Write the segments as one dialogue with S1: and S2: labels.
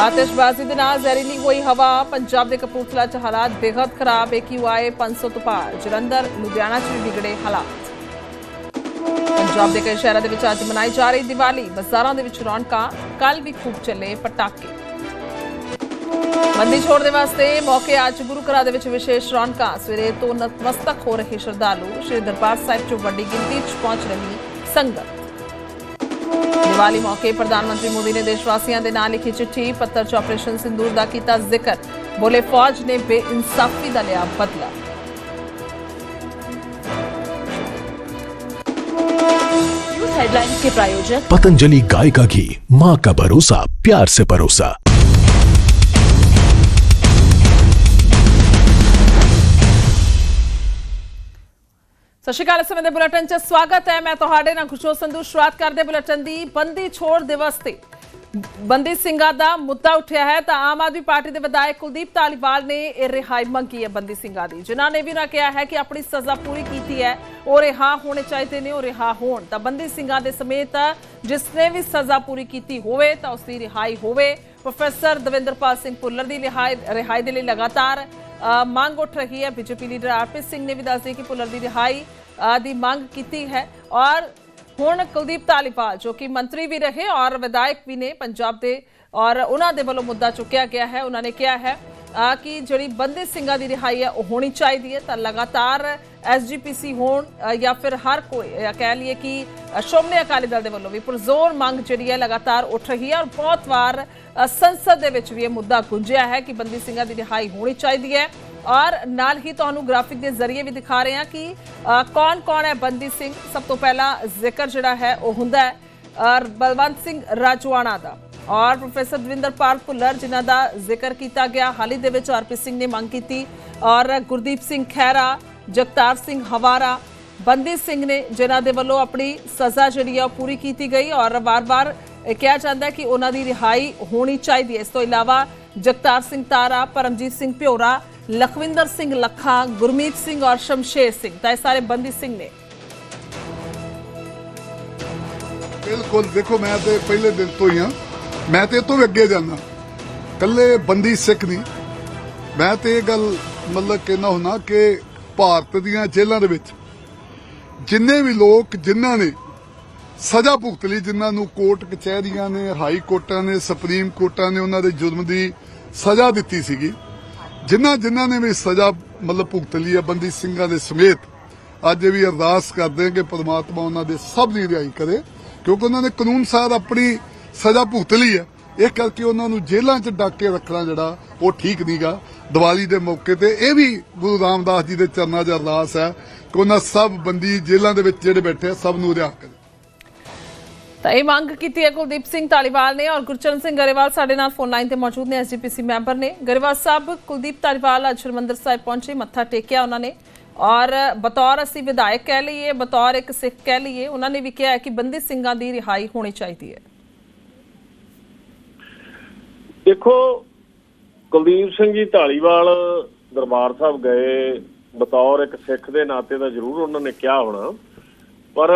S1: ਆਤਿਸ਼ਬਾਜ਼ੀ ਦੇ ਨਾਲ ਜ਼ਹਿਰੀਲੀ ਹੋਈ ਹਵਾ, ਪੰਜਾਬ ਦੇ ਕਪੂਰਥਲਾ 'ਚ ਹਾਲਾਤ ਬੇहद ਖਰਾਬ ਏਕਯੂਆਈ 500 ਤੋਂ ਪਾਰ ਜਲੰਧਰ, ਲੁਧਿਆਣਾ 'ਚ ਵੀ ਵਿਗੜੇ ਹਾਲਾਤ। ਪੰਜਾਬ ਦੇ ਕਈ ਸ਼ਹਿਰਾਂ ਦੇ ਵਿੱਚ ਅੱਜ ਮਨਾਈ ਜਾ ਰਹੀ ਦੀਵਾਲੀ, ਬਾਜ਼ਾਰਾਂ ਦੇ ਵਿੱਚ ਰੌਣਕਾਂ ਕੱਲ ਵੀ ਖੂਬ ਚੱਲੇ ਪਟਾਕੇ। ਮੰਦੀ ਛੋੜ ਦੇ ਵਾਸਤੇ ਮੌਕੇ ਅੱਜ ਗੁਰੂ ਘਰਾਂ ਦੇ ਵਿੱਚ ਵਿਸ਼ੇਸ਼ ਰੌਣਕਾਂ, ਸਵੇਰੇ ਤੋਂ ਨਤਮਸਤਕ ਹੋ ਰਹੇ ਸ਼ਰਧਾਲੂ, ਸ਼੍ਰੀ ਦਰਬਾਰ ਸਾਹਿਬ 'ਚ ਵੱਡੀ ਗਿਣਤੀ 'ਚ ਪਹੁੰਚ ਰਹੀ ਸੰਗਤ। ਦੀਵਾਲੀ ਮੌਕੇ ਪ੍ਰਧਾਨ ਮੰਤਰੀ ਮੋਦੀ ਨੇ ਦੇਸ਼ ਵਾਸੀਆਂ ਦੇ ਨਾਲ ਲਿਖੀ ਚਿੱਠੀ ਪੱਤਰ 'ਚ ਆਪਰੇਸ਼ਨ ਸਿੰਦੂਰ ਦਾ ਕੀਤਾ ਜ਼ਿਕਰ ਬੋਲੇ ਫੌਜ ਨੇ ਬੇਇਨਸਾਫੀ ਦਾ ਲਿਆ ਬਦਲਾ
S2: न्यूज हेडलाइंस के प्रायोजक
S3: पतंजलि गाय का घी माँ का भरोसा प्यार से परोसा
S1: ਸਤਿ ਸ਼੍ਰੀ ਅਕਾਲ, ਇਸ ਸਮੇਂ ਦੇ ਬੁਲੇਟਿਨ 'ਚ ਸਵਾਗਤ ਹੈ। ਮੈਂ ਤੁਹਾਡੇ ਨਾਲ ਖੁਸ਼ੋ ਸੰਧੂ। ਸ਼ੁਰੂਆਤ ਕਰਦੇ ਬੁਲੇਟਿਨ ਦੀ ਬੰਦੀ ਛੋੜ ਦਿਵਸ ਤੇ। ਬੰਦੀ ਸਿੰਘਾਂ ਦਾ ਮੁੱਦਾ ਉੱਠਿਆ ਹੈ ਤਾਂ ਆਮ ਆਦਮੀ ਪਾਰਟੀ ਦੇ ਵਿਧਾਇਕ ਕੁਲਦੀਪ ਧਾਲੀਵਾਲ ਨੇ ਇਹ ਰਿਹਾਈ ਮੰਗੀ ਹੈ ਬੰਦੀ ਸਿੰਘਾਂ ਦੀ। ਜਿਨ੍ਹਾਂ ਨੇ ਵੀ ਨਾ ਕਿਹਾ ਹੈ ਕਿ ਆਪਣੀ ਸਜ਼ਾ ਪੂਰੀ ਕੀਤੀ ਹੈ। ਉਹ ਰਿਹਾ ਹੋਣੇ ਚਾਹੀਦੇ ਨੇ, ਉਹ ਰਿਹਾ ਹੋਣ। ਤਾਂ ਬੰਦੀ ਸਿੰਘਾਂ ਦੇ ਸਮੇਤ ਜਿਸ ਨੇ ਵੀ ਸਜ਼ਾ ਪੂਰੀ ਕੀਤੀ ਹੋਵੇ ਤਾਂ ਉਸ ਦੀ ਰਿਹਾਈ ਹੋਵੇ। ਪ੍ਰੋਫੈਸਰ ਦਵਿੰਦਰਪਾਲ ਸਿੰਘ ਭੁੱਲਰ ਦੀ ਰਿਹਾਈ ਰਿਹਾਈ ਦੇ ਲਈ ਲਗਾਤਾਰ ਮੰਗ ਉੱਠ ਰਹੀ ਹੈ ਬੀਜੇਪੀ ਲੀਡਰ ਆਰਪੀ ਸਿੰਘ ਨੇ ਵੀ ਦੱਸਿਆ ਕਿ ਭੁੱਲਰ ਦੀ ਰਿਹਾਈ ਦੀ ਮੰਗ ਕੀਤੀ ਹੈ। ਔਰ ਹੁਣ ਕੁਲਦੀਪ ਧਾਲੀਵਾਲ, ਜੋ ਕਿ ਮੰਤਰੀ ਵੀ ਰਹੇ ਔਰ ਵਿਧਾਇਕ ਵੀ ਨੇ ਪੰਜਾਬ ਦੇ, ਔਰ ਉਹਨਾਂ ਦੇ ਵੱਲੋਂ ਮੁੱਦਾ ਚੁੱਕਿਆ ਗਿਆ ਹੈ। ਉਹਨਾਂ ਨੇ ਕਿਹਾ ਹੈ ਕਿ ਜਿਹੜੀ ਬੰਦੀ ਸਿੰਘਾਂ ਦੀ ਰਿਹਾਈ ਹੈ, ਉਹ ਹੋਣੀ ਚਾਹੀਦੀ ਹੈ। ਤਾਂ ਲਗਾਤਾਰ ਐਸਜੀਪੀਸੀ ਹੋਣ ਜਾਂ ਫਿਰ ਹਰ ਕੋਈ ਕਹਿ ਲਈਏ ਕਿ ਅ, ਸ਼੍ਰੋਮਣੀ ਅਕਾਲੀ ਦਲ ਦੇ ਵੱਲੋਂ ਵੀ ਪੁਰਜ਼ੋਰ ਮੰਗ ਜਿਹੜੀ ਹੈ ਲਗਾਤਾਰ ਉੱਠ ਰਹੀ ਹੈ ਔਰ ਬਹੁਤ ਵਾਰ ਸੰਸਦ ਦੇ ਵਿੱਚ ਵੀ ਇਹ ਮੁੱਦਾ ਗੁੰਝਿਆ ਹੈ ਕਿ ਬੰਦੀ ਸਿੰਘਾਂ ਦੀ ਰਿਹਾਈ ਹੋਣੀ ਚਾਹੀਦੀ ਹੈ। ਔਰ ਨਾਲ ਹੀ ਤੁਹਾਨੂੰ ਗ੍ਰਾਫਿਕ ਦੇ ਜ਼ਰੀਏ ਵੀ ਦਿਖਾ ਰਹੇ ਹਾਂ ਕਿ ਕੌਣ-ਕੌਣ ਹੈ ਬੰਦੀ ਸਿੰਘ? ਸਭ ਤੋਂ ਪਹਿਲਾਂ ਜ਼ਿਕਰ ਜਿਹੜਾ ਹੈ ਉਹ ਹੁੰਦਾ ਹੈ ਔਰ ਬਲਵੰਤ ਸਿੰਘ ਰਾਜਵਾਨਾ ਦਾ। ਔਰ ਪ੍ਰੋਫੈਸਰ ਦਵਿੰਦਰ ਪਾਲ ਭੁੱਲਰ ਜਿਨ੍ਹਾਂ ਦਾ ਜ਼ਿਕਰ ਕੀਤਾ ਗਿਆ ਹਾਲ ਹੀ ਦੇ ਵਿੱਚ ਆਰਪੀ ਸਿੰਘ ਨੇ ਮੰਗ ਕੀਤੀ। ਔਰ ਗੁਰਦੀਪ ਸਿੰਘ ਖਹਿਰਾ ਜਗਤਾਰ ਸਿੰਘ ਹਵਾਰਾ ਬੰਦੀ ਸਿੰਘ ਨੇ ਜਿਨ੍ਹਾਂ ਦੇ ਵੱਲੋਂ ਆਪਣੀ ਸਜ਼ਾ ਜਿਹੜੀ ਆ ਉਹ ਪੂਰੀ ਕੀਤੀ ਗਈ ਔਰ ਵਾਰ-ਵਾਰ ਇਹ ਕਿਹਾ ਜਾਂਦਾ ਹੈ ਕਿ ਉਹਨਾਂ ਦੀ ਰਿਹਾਈ ਹੋਣੀ ਚਾਹੀਦੀ ਹੈ ਇਸ ਤੋਂ ਇਲਾਵਾ ਜਗਤਾਰ ਸਿੰਘ ਤਾਰਾ ਪਰਮਜੀਤ ਸਿੰਘ ਭਿਓਰਾ ਲਖਵਿੰਦਰ ਸਿੰਘ ਲੱਖਾ ਗੁਰਮੀਤ ਸਿੰਘ ਔਰ ਸ਼ਮਸ਼ੇਰ ਸਿੰਘ ਤਾਂ ਇਹ ਸਾਰੇ ਬੰਦੀ ਸਿੰਘ ਨੇ
S4: ਬਿਲਕੁਲ ਦੇਖੋ ਮੈਂ ਤੇ ਪਹਿਲੇ ਦਿਨ ਤੋਂ ਹੀ ਆ ਮੈਂ ਤੇ ਇਹ ਤੋਂ ਵੀ ਅੱਗੇ ਜਾਣਾ ਕੱਲੇ ਬੰਦੀ ਸਿੱਖ ਨਹੀਂ ਮੈਂ ਤੇ ਇਹ ਗੱਲ ਮਤਲਬ ਕਹਿਣਾ ਹੁਣਾ ਕਿ ਭਾਰਤ ਦੀਆਂ ਜੇਲ੍ਹਾਂ ਦੇ ਵਿੱਚ। ਜਿੰਨੇ ਵੀ ਲੋਕ, ਜਿਨ੍ਹਾਂ ਨੇ ਸਜ਼ਾ ਭੁਗਤ ਲਈ, ਜਿਨ੍ਹਾਂ ਨੂੰ ਕੋਰਟ ਕਚਹਿਰੀਆਂ ਨੇ, ਹਾਈ ਕੋਰਟਾਂ ਨੇ, ਸੁਪਰੀਮ ਕੋਰਟਾਂ ਨੇ ਉਹਨਾਂ ਦੇ ਜੁਰਮ ਦੀ ਸਜ਼ਾ ਦਿੱਤੀ ਸੀਗੀ। ਜਿਨ੍ਹਾਂ ਜਿਨ੍ਹਾਂ ਨੇ ਵੀ ਸਜ਼ਾ ਮਤਲਬ ਭੁਗਤ ਲਈ ਹੈ, ਬੰਦੀ ਸਿੰਘਾਂ ਦੇ ਸਮੇਤ, ਅੱਜ ਵੀ ਅਰਦਾਸ ਕਰਦੇ ਹਾਂ ਕਿ ਪ੍ਰਮਾਤਮਾ ਉਹਨਾਂ ਦੇ ਸਭ ਦੀ ਰਿਹਾਈ ਕਰੇ, ਕਿਉਂਕਿ ਉਹਨਾਂ ਨੇ ਕਾਨੂੰਨ ਸਾਰ ਆਪਣੀ ਸਜ਼ਾ ਭੁਗਤ ਲਈ ਹੈ। ਇਹ ਕਰਕੇ ਉਹਨਾਂ ਨੂੰ ਜੇਲ੍ਹਾਂ 'ਚ ਡੱਕ ਕੇ ਰੱਖਣਾ ਜਿਹੜਾ, ਉਹ ਠੀਕ ਨਹੀਂਗਾ। ਦੀਵਾਲੀ ਦੇ ਮੌਕੇ ਤੇ ਇਹ ਵੀ ਗੁਰੂ ਰਾਮਦਾਸ ਜੀ ਦੇ ਚਰਨਾਂ 'ਚ ਅਰਦਾਸ ਹੈ ਕਿ ਉਹਨਾਂ ਸਭ ਬੰਦੀ ਜੇਲ੍ਹਾਂ ਦੇ ਵਿੱਚ ਜਿਹੜੇ ਬੈਠੇ ਸਭ ਨੂੰ ਰਿਹਾ ਕਰੇ।
S1: ਤਾਂ ਇਹ ਮੰਗ ਕੀਤੀ ਹੈ ਕੁਲਦੀਪ ਸਿੰਘ ਧਾਲੀਵਾਲ ਨੇ ਔਰ ਗੁਰਚਰਨ ਸਿੰਘ ਗਰੇਵਾਲ ਸਾਡੇ ਨਾਲ ਫੋਨ ਲਾਈਨ ਤੇ ਮੌਜੂਦ ਨੇ ਐਸਜੀਪੀਸੀ ਮੈਂਬਰ ਨੇ। ਗਰੇਵਾਲ ਸਾਹਿਬ, ਕੁਲਦੀਪ ਧਾਲੀਵਾਲ ਅੱਜ ਹਰਿਮੰਦਰ ਸਾਹਿਬ ਪਹੁੰਚੇ, ਮੱਥਾ ਟੇਕਿਆ ਉਹਨਾਂ ਨੇ। ਔਰ ਬਤੌਰ ਅਸੀਂ ਵਿਧਾਇਕ ਕਹਿ ਲਈਏ, ਬਤੌਰ ਇੱਕ ਸਿੱਖ ਕਹਿ ਲਈਏ, ਉਹਨਾਂ ਨੇ ਵੀ ਕਿਹਾ ਕਿ ਬੰਦੀ ਸਿੰਘਾਂ ਦੀ ਰਿਹਾਈ ਹੋਣੀ ਚਾਹੀਦੀ ਹੈ।
S5: ਦੇਖੋ, ਕੁਲਦੀਪ ਸਿੰਘ ਜੀ ਢਾਲੀਵਾਲ ਦਰਬਾਰ ਸਾਹਿਬ ਗਏ, ਬਤੌਰ ਇੱਕ ਸਿੱਖ ਦੇ ਨਾਤੇ ਤਾਂ ਜ਼ਰੂਰ ਉਹਨਾਂ ਨੇ ਕਿਹਾ ਹੋਣਾ, ਪਰ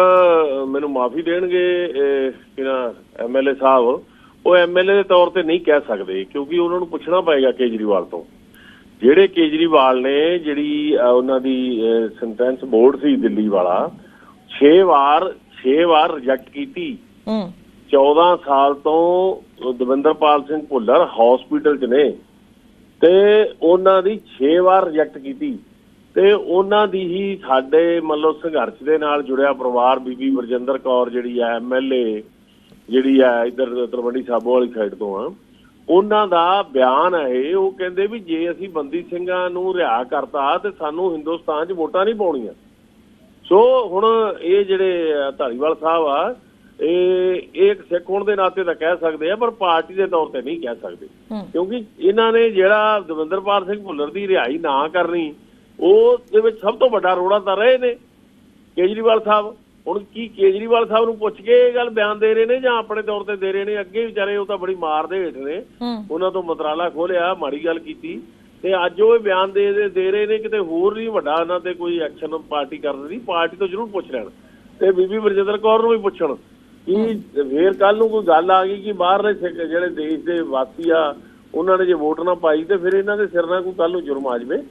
S5: ਮੈਨੂੰ ਮਾਫੀ ਦੇਣਗੇ ਇਹ ਕਿਹਨਾਂ ਐਮਐਲਏ ਸਾਹਿਬ, ਉਹ ਐਮਐਲਏ ਦੇ ਤੌਰ ਤੇ ਨਹੀਂ ਕਹਿ ਸਕਦੇ, ਕਿਉਂਕਿ ਉਹਨਾਂ ਨੂੰ ਪੁੱਛਣਾ ਪਏਗਾ ਕੇਜਰੀਵਾਲ ਤੋਂ। ਜਿਹੜੇ ਕੇਜਰੀਵਾਲ ਨੇ, ਜਿਹੜੀ ਉਹਨਾਂ ਦੀ ਸੈਂਟੈਂਸ ਬੋਰਡ ਸੀ ਦਿੱਲੀ ਵਾਲਾ 6 ਵਾਰ 6 ਵਾਰ ਰਿਜੈਕਟ ਕੀਤੀ।
S1: ਹੂੰ।
S5: 14 ਸਾਲ ਤੋਂ ਦਵਿੰਦਰਪਾਲ ਸਿੰਘ ਭੁੱਲਰ ਹਸਪੀਟਲ 'ਚ ਨੇ ਤੇ ਉਹਨਾਂ ਦੀ 6 ਵਾਰ ਰਿਜੈਕਟ ਕੀਤੀ ਤੇ ਉਹਨਾਂ ਦੀ ਹੀ ਸਾਡੇ ਮਤਲਬ ਸੰਘਰਸ਼ ਦੇ ਨਾਲ ਜੁੜਿਆ ਪਰਿਵਾਰ ਬੀਬੀ ਵਰਜਿੰਦਰ ਕੌਰ ਜਿਹੜੀ ਆ ਐਮਐਲਏ ਜਿਹੜੀ ਆ ਇਧਰ ਤਲਵੰਡੀ ਸਾਬੋ ਵਾਲੀ ਸਾਈਡ ਤੋਂ ਆ ਉਹਨਾਂ ਦਾ ਬਿਆਨ ਹੈ ਇਹ, ਉਹ ਕਹਿੰਦੇ ਵੀ ਜੇ ਅਸੀਂ ਬੰਦੀ ਸਿੰਘਾਂ ਨੂੰ ਰਿਹਾ ਕਰਤਾ ਤੇ ਸਾਨੂੰ ਹਿੰਦੁਸਤਾਨ 'ਚ ਵੋਟਾਂ ਨਹੀਂ ਪਾਉਣੀਆਂ। ਸੋ ਹੁਣ ਇਹ ਜਿਹੜੇ ਅ, ਧਾਰੀਵਾਲ ਸਾਹਿਬ ਆ ਇਹ ਇੱਕ ਸਿੱਖ ਹੋਣ ਦੇ ਨਾਤੇ ਤਾਂ ਕਹਿ ਸਕਦੇ ਆ ਪਰ ਪਾਰਟੀ ਦੇ ਤੌਰ ਤੇ ਨਹੀਂ ਕਹਿ ਸਕਦੇ। ਕਿਉਂਕਿ ਇਹਨਾਂ ਨੇ ਜਿਹੜਾ ਦਵਿੰਦਰਪਾਲ ਸਿੰਘ ਭੁੱਲਰ ਦੀ ਰਿਹਾਈ ਨਾ ਕਰਨੀ ਉਹ ਦੇ ਵਿੱਚ ਸਭ ਤੋਂ ਵੱਡਾ ਰੋੜਾ ਤਾਂ ਰਹੇ ਨੇ ਕੇਜਰੀਵਾਲ ਸਾਹਿਬ। ਹੁਣ ਕੀ ਕੇਜਰੀਵਾਲ ਸਾਹਿਬ ਨੂੰ ਪੁੱਛ ਕੇ ਇਹ ਗੱਲ ਬਿਆਨ ਦੇ ਰਹੇ ਨੇ ਜਾਂ ਆਪਣੇ ਤੌਰ ਤੇ ਦੇ ਰਹੇ ਨੇ? ਅੱਗੇ ਵਿਚਾਰੇ ਉਹ ਤਾਂ ਬੜੀ ਮਾਰ ਦੇ ਹੇਠ ਨੇ। ਉਹਨਾਂ ਤੋਂ ਮਤਰਾਲਾ ਖੋਲਿਆ ਮਾੜੀ ਗੱਲ ਕੀਤੀ। ਤੇ ਅੱਜ ਉਹ ਬਿਆਨ ਦੇ ਦੇ- ਦੇ ਰਹੇ ਨੇ ਕਿਤੇ ਹੋਰ ਨਹੀਂ ਵੱਡਾ ਉਹਨਾਂ ਤੇ ਕੋਈ ਐਕਸ਼ਨ ਪਾਰਟੀ ਕਰ ਰਹੀ ਪਾਰਟੀ ਤੋਂ ਜ਼ਰੂਰ ਪੁੱਛ ਲੈਣ। ਤੇ ਬੀਬੀ ਵਰਜਿੰਦਰ ਕੌਰ ਨੂੰ ਵੀ ਪੁੱਛਣ। ਕਿ ਫੇਰ ਕੱਲ ਨੂੰ ਕੋਈ ਗੱਲ ਆ ਗਈ ਕਿ ਬਾਹਰਲੇ ਜਿਹੜੇ ਦੇਸ਼ ਦੇ ਵਾਸੀ ਆ ਉਹਨਾਂ ਨੇ ਜੇ ਵੋਟ ਨਾ ਪਾਈ ਤੇ ਫਿਰ ਇਹਨਾਂ ਦੇ ਸਿਰ ਨਾਲ ਕੋਈ ਕੱਲ ਨੂੰ ਜੁਰਮ ਆ ਜਾਵੇ।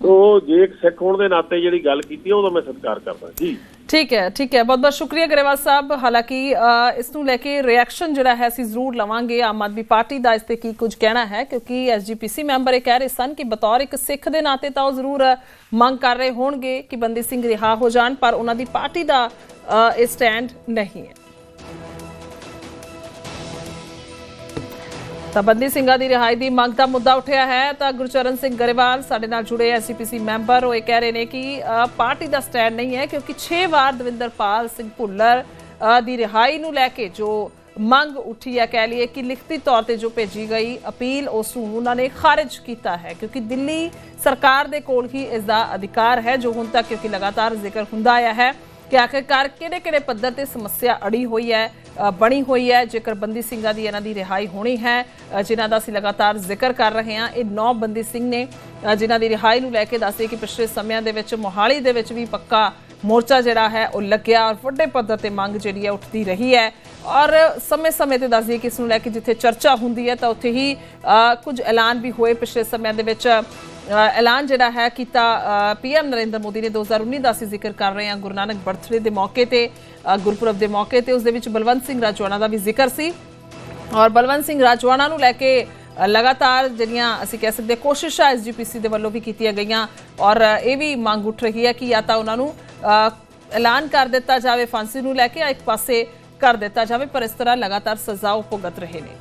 S5: ਤੋ ਜੇ ਇੱਕ ਸਿੱਖ ਹੋਣ ਦੇ ਨਾਤੇ ਜਿਹੜੀ ਗੱਲ ਕੀਤੀ ਉਹਦਾ ਮੈਂ ਸਤਿਕਾਰ ਕਰਦਾ। ਜੀ।
S1: ਠੀਕ ਹੈ ਠੀਕ ਹੈ। ਬਹੁਤ ਬਹੁਤ ਸ਼ੁਕਰੀਆ ਗਰੇਵਾਲ ਸਾਹਿਬ। ਹਾਲਾਂਕਿ ਇਸ ਨੂੰ ਲੈ ਕੇ ਰਿਐਕਸ਼ਨ ਜਿਹੜਾ ਹੈ ਅਸੀਂ ਜ਼ਰੂਰ ਲਵਾਂਗੇ। ਆਮ ਆਦਮੀ ਪਾਰਟੀ ਦਾ ਇਸ ਤੇ ਕੀ ਕੁਝ ਕਹਿਣਾ ਹੈ ਕਿਉਂਕਿ ਐਸਜੀਪੀਸੀ ਮੈਂਬਰ ਇਹ ਕਹਿ ਰਹੇ ਸਨ ਕਿ ਬਤੌਰ ਇੱਕ ਸਿੱਖ ਦੇ ਨਾਤੇ ਤਾਂ ਉਹ ਜ਼ਰੂਰ ਮੰਗ ਕਰ ਰਹੇ ਹੋਣਗੇ ਕਿ ਬੰਦੀ ਸਿੰਘ ਰਿਹਾ ਹੋ ਜਾਣ ਪਰ ਉਹਨਾਂ ਦੀ ਪਾਰਟੀ ਦਾ ਇਹ ਸਟੈਂਡ ਨਹੀਂ ਹੈ। ਤਾਂ ਬੰਦੀ ਸਿੰਘਾਂ ਦੀ ਰਿਹਾਈ ਦੀ ਮੰਗ ਦਾ ਮੁੱਦਾ ਉੱਠਿਆ ਹੈ, ਤਾਂ ਗੁਰਚਰਨ ਸਿੰਘ ਗਰੇਵਾਲ ਸਾਡੇ ਨਾਲ ਜੁੜੇ ਐਸਜੀਪੀਸੀ ਮੈਂਬਰ, ਉਹ ਕਹਿ ਰਹੇ ਨੇ ਕਿ ਪਾਰਟੀ ਦਾ ਸਟੈਂਡ ਨਹੀਂ ਹੈ ਕਿਉਂਕਿ 6 ਵਾਰ ਦਵਿੰਦਰਪਾਲ ਸਿੰਘ ਭੁੱਲਰ ਦੀ ਰਿਹਾਈ ਨੂੰ ਲੈ ਕੇ ਜੋ ਮੰਗ ਉੱਠੀ ਹੈ, ਕਹਿ ਲਈਏ ਕਿ ਲਿਖਤੀ ਤੌਰ ਤੇ ਜੋ ਭੇਜੀ ਗਈ ਅਪੀਲ, ਉਸ ਨੂੰ ਉਹਨਾਂ ਨੇ ਖਾਰਜ ਕੀਤਾ ਹੈ ਕਿਉਂਕਿ ਦਿੱਲੀ ਸਰਕਾਰ ਦੇ ਕੋਲ ਹੀ ਇਸ ਦਾ ਅਧਿਕਾਰ ਹੈ, ਜੋ ਹੁਣ ਤੱਕ ਕਿਉਂਕਿ ਲਗਾਤਾਰ ਜ਼ਿਕਰ ਹੁੰਦਾ ਆਇਆ ਹੈ ਕਿ ਆਖਿਰਕਾਰ ਕਿਹੜੇ ਕਿਹੜੇ ਪੱਧਰ ਤੇ ਸਮੱਸਿਆ ਅੜੀ ਹੋਈ ਹੈ ਬਣੀ ਹੋਈ ਹੈ। ਜੇਕਰ ਬੰਦੀ ਸਿੰਘਾਂ ਦੀ ਇਹਨਾਂ ਦੀ ਰਿਹਾਈ ਹੋਣੀ ਹੈ ਅ, ਜਿਨ੍ਹਾਂ ਦਾ ਅਸੀਂ ਲਗਾਤਾਰ ਜ਼ਿਕਰ ਕਰ ਰਹੇ ਹਾਂ ਇਹ ਨੌ ਬੰਦੀ ਸਿੰਘ ਨੇ ਅ, ਜਿਨ੍ਹਾਂ ਦੀ ਰਿਹਾਈ ਨੂੰ ਲੈ ਕੇ ਦੱਸਦੇ ਕਿ ਪਿਛਲੇ ਸਮਿਆਂ ਦੇ ਵਿੱਚ ਮੋਹਾਲੀ ਦੇ ਵਿੱਚ ਵੀ ਪੱਕਾ ਮੋਰਚਾ ਜਿਹੜਾ ਹੈ ਉਹ ਲੱਗਿਆ ਔਰ ਵੱਡੇ ਪੱਧਰ ਤੇ ਮੰਗ ਜਿਹੜੀ ਹੈ ਉੱਠਦੀ ਰਹੀ ਹੈ। ਔਰ ਸਮੇਂ-ਸਮੇਂ ਤੇ ਦੱਸਦੀ ਕਿ ਇਸ ਨੂੰ ਲੈ ਕੇ ਜਿੱਥੇ ਚਰਚਾ ਹੁੰਦੀ ਹੈ ਤਾਂ ਉੱਥੇ ਹੀ ਕੁਝ ਐਲਾਨ ਵੀ ਹੋਏ ਪਿਛਲੇ ਸਮਿਆਂ ਦੇ ਵਿੱਚ। ਐਲਾਨ ਜਿਹੜਾ ਹੈ ਕੀਤਾ ਪੀਐਮ ਨਰਿੰਦਰ ਮੋਦੀ ਨੇ 2019 ਦਾ ਅਸੀਂ ਜ਼ਿਕਰ ਕਰ ਰਹੇ ਹਾਂ ਗੁਰੂ ਨਾਨਕ ਬਰਥਡੇ ਦੇ ਮੌਕੇ ਤੇ ਗੁਰਪੁਰਬ ਦੇ ਮੌਕੇ ਤੇ, ਉਸ ਦੇ ਵਿੱਚ ਬਲਵੰਤ ਸਿੰਘ ਰਾਜਵਾਨਾ ਦਾ ਵੀ ਜ਼ਿਕਰ ਸੀ। ਔਰ ਬਲਵੰਤ ਸਿੰਘ ਰਾਜਵਾਨਾ ਨੂੰ ਲੈ ਕੇ ਲਗਾਤਾਰ ਜਿਹੜੀਆਂ ਅਸੀਂ ਕਹਿ ਸਕਦੇ ਹਾਂ ਕੋਸ਼ਿਸ਼ਾਂ ਐਸਜੀਪੀਸੀ ਦੇ ਵੱਲੋਂ ਵੀ ਕੀਤੀਆਂ ਗਈਆਂ। ਔਰ ਇਹ ਵੀ ਮੰਗ ਉੱਠ ਰਹੀ ਹੈ ਕਿ ਜਾਂ ਤਾਂ ਉਹਨਾਂ ਨੂੰ ਐਲਾਨ ਕਰ ਦਿੱਤਾ ਜਾਵੇ, ਫਾਂਸੀ ਨੂੰ ਲੈ ਕੇ ਜਾਂ ਇੱਕ ਪਾਸੇ ਕਰ ਦਿੱਤਾ ਜਾਵੇ, ਪਰ ਇਸ ਤਰ੍ਹਾਂ ਲਗਾਤਾਰ ਸਜ਼ਾ ਉਹ ਭੁਗਤ ਰਹੇ ਨੇ।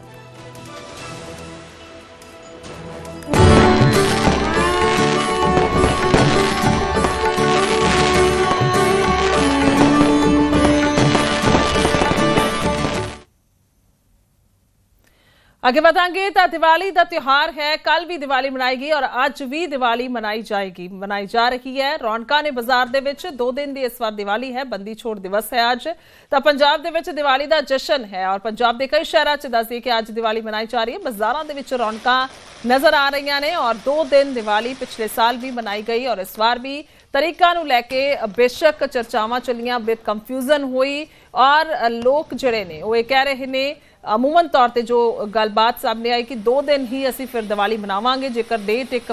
S1: ਅੱਗੇ ਵਧਾਂਗੇ ਤਾਂ ਦੀਵਾਲੀ ਦਾ ਤਿਉਹਾਰ ਹੈ ਕੱਲ ਵੀ ਦੀਵਾਲੀ ਮਨਾਈ ਗਈ ਔਰ ਅੱਜ ਵੀ ਦੀਵਾਲੀ ਮਨਾਈ ਜਾਏਗੀ, ਮਨਾਈ ਜਾ ਰਹੀ ਹੈ। ਰੌਣਕਾਂ ਨੇ ਬਾਜ਼ਾਰ ਦੇ ਵਿੱਚ ਦੋ ਦਿਨ ਦੀ ਇਸ ਵਾਰ ਦੀਵਾਲੀ ਹੈ, ਬੰਦੀ ਛੋੜ ਦਿਵਸ ਹੈ ਅੱਜ। ਤਾਂ ਪੰਜਾਬ ਦੇ ਵਿੱਚ ਦੀਵਾਲੀ ਦਾ ਜਸ਼ਨ ਹੈ ਔਰ ਪੰਜਾਬ ਦੇ ਕਈ ਸ਼ਹਿਰਾਂ 'ਚ ਦੱਸਦੀ ਕਿ ਅੱਜ ਦੀਵਾਲੀ ਮਨਾਈ ਜਾ ਰਹੀ ਹੈ। ਬਾਜ਼ਾਰਾਂ ਦੇ ਵਿੱਚ ਰੌਣਕਾਂ ਨਜ਼ਰ ਆ ਰਹੀਆਂ ਨੇ ਔਰ ਦੋ ਦਿਨ ਦੀਵਾਲੀ ਪਿਛਲੇ ਸਾਲ ਵੀ ਮਨਾਈ ਗਈ ਔਰ ਇਸ ਵਾਰ ਵੀ ਤਰੀਕਾ ਨੂੰ ਲੈ ਕੇ ਬੇਸ਼ੱਕ ਚਰਚਾਵਾਂ ਚੱਲੀਆਂ ਬਿਤ ਕੰਫਿਊਜ਼ਨ ਹੋਈ ਔਰ ਲੋਕ ਜਿਹੜੇ ਨੇ, ਉਹ ਇਹ ਕਹਿ ਰਹੇ ਨੇ ਅਮੂਮਨ ਤੌਰ ਤੇ ਜੋ ਗੱਲਬਾਤ ਸਾਹਮਣੇ ਆਈ ਕਿ ਦੋ ਦਿਨ ਹੀ ਅਸੀਂ ਫਿਰ ਦੀਵਾਲੀ ਮਨਾਵਾਂਗੇ, ਜੇਕਰ ਡੇਟ ਇੱਕ